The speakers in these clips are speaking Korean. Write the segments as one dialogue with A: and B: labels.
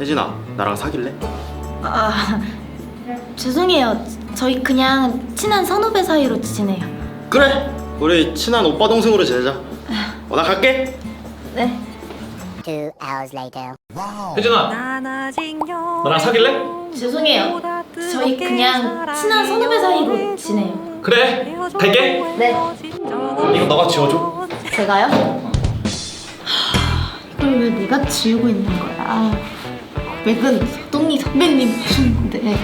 A: 혜진아 나랑 사귈래?
B: 아 죄송해요. 저희 그냥 친한 선후배 사이로 지내요.
A: 그래 우리 친한 오빠 동생으로 지내자 어, 나 갈게
B: 네.
C: Two hours later.
D: 혜진아 나랑 사귈래?
B: 죄송해요. 저희 그냥 친한 선후배 사이로 지내요.
D: 그래 갈게
B: 네.
D: 이거 너가 지워줘
B: 제가요? 하, 이걸 왜 내가 지우고 있는 거야? 맥은 서동희 선배님 하셨는데.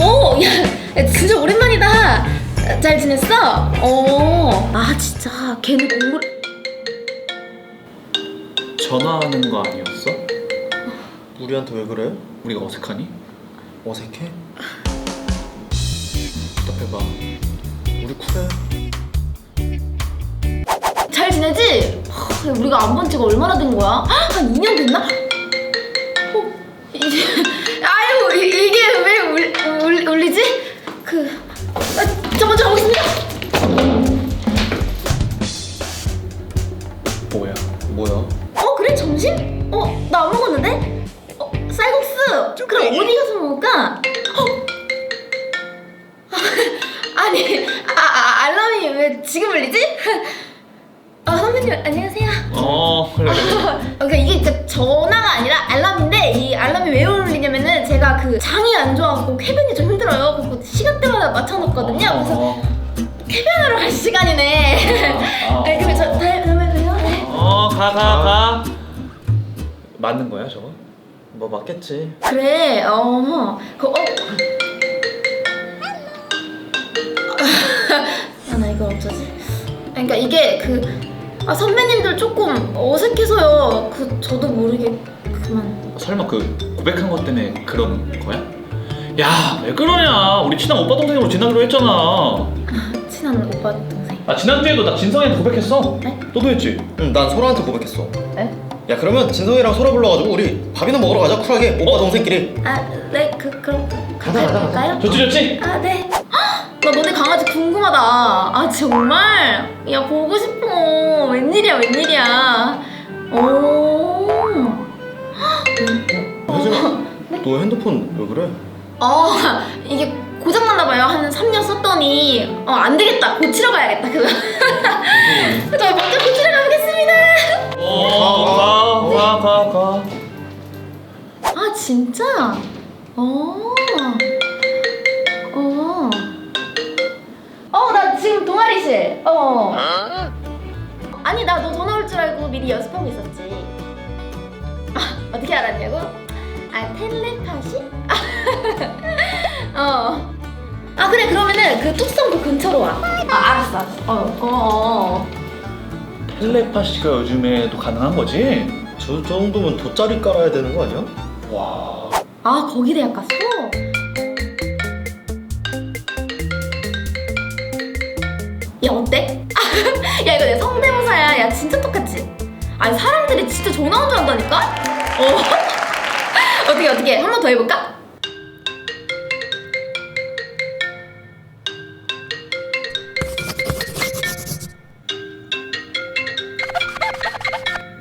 B: 오, 야, 야, 진짜 오랜만이다. 잘 지냈어? 어, 아 진짜 걔는 공부를.
D: 전화하는 거 아니었어?
A: 우리한테 왜 그래?
D: 우리가 어색하니?
A: 어색해?
D: 답해봐
A: 쿨해
B: 잘 지내지? 하, 우리가 안 본 지가 얼마나 된 거야? 헉, 한 2년 됐나? 어, 이게 아유 이, 이게 왜 울, 울, 울리지? 그 아, 저 먼저 가보겠습니다.
D: 뭐야
A: 뭐야?
B: 어 그래 점심? 어나 안 먹었는데? 어 쌀국수. 그럼 어디 가서 먹을까? 지금 울리지? 아 선배님 안녕하세요.
D: 어 그래 그래
B: 어, 그러니까 이게 진짜 전화가 아니라 알람인데 이 알람이 왜 울리냐면은 제가 그 장이 안 좋아갖고 쾌변이 좀 힘들어요. 그래서 시간대마다 맞춰놓거든요. 그래서
D: 어,
B: 쾌변하러 갈 시간이네.
D: 어,
B: 네, 그러면 저 다음에 다음에 봬요. 네.
D: 어, 가, 가, 가. 맞는 거야, 저거?
A: 뭐 맞겠지
B: 그래, 어, 그, 어. 그러니까 이게 그, 아, 선배님들 조금 어색해서요. 그, 저도 모르게 그만.
D: 설마 그 고백한 것 때문에 그런 거야? 야, 왜 그러냐? 우리 친한 오빠 동생으로 지나기로 했잖아.
B: 친한 오빠 동생.
D: 아, 지난주에도 나 진성이한테 고백했어.
B: 네?
D: 너도 했지?
A: 응 난 소라한테 고백했어
B: 네?
A: 야 그러면 진성이랑 소라 불러가지고 우리 밥이나 먹으러 가자 쿨하게 오빠
D: 어?
A: 동생끼리
B: 아, 네, 그, 그럼.
A: 가자, 가자, 가자.
B: 갈까요?
D: 좋지, 좋지?
B: 아, 네. 너네 강아지 궁금하다. 아, 정말? 야, 보고 싶어. 웬일이야, 웬일이야. 오.
A: 혜진아 너 핸드폰 왜 그래?
B: 어, 이게 고장났나 봐요. 한 3년 썼더니. 어, 안 되겠다. 고치러 가야겠다. 그거. 저 먼저 고치러 가보겠습니다.
D: 어, 가, 가, 가, 가.
B: 아, 진짜? 어. 어. 지금 동아리실. 어. 아니, 나 너 전화 올 줄 알고 미리 연습하고 있었지. 아, 어떻게 알았냐고? 아, 텔레파시? 어. 아, 그래, 그러면은 그 뚝섬 그 근처로 와. 아, 알았어, 알았어. 어, 어, 어.
D: 텔레파시가 요즘에도 가능한 거지?
A: 저 정도면 돗자리 깔아야 되는 거 아니야?
D: 와.
B: 아, 거기 대학 갔어? 야, 어때? 야, 이거 내 성대모사야. 야, 진짜 똑같지? 아니, 사람들이 진짜 전화 온 줄 안다니까? 어. 어떻게, 어떻게. 한 번 더 해볼까?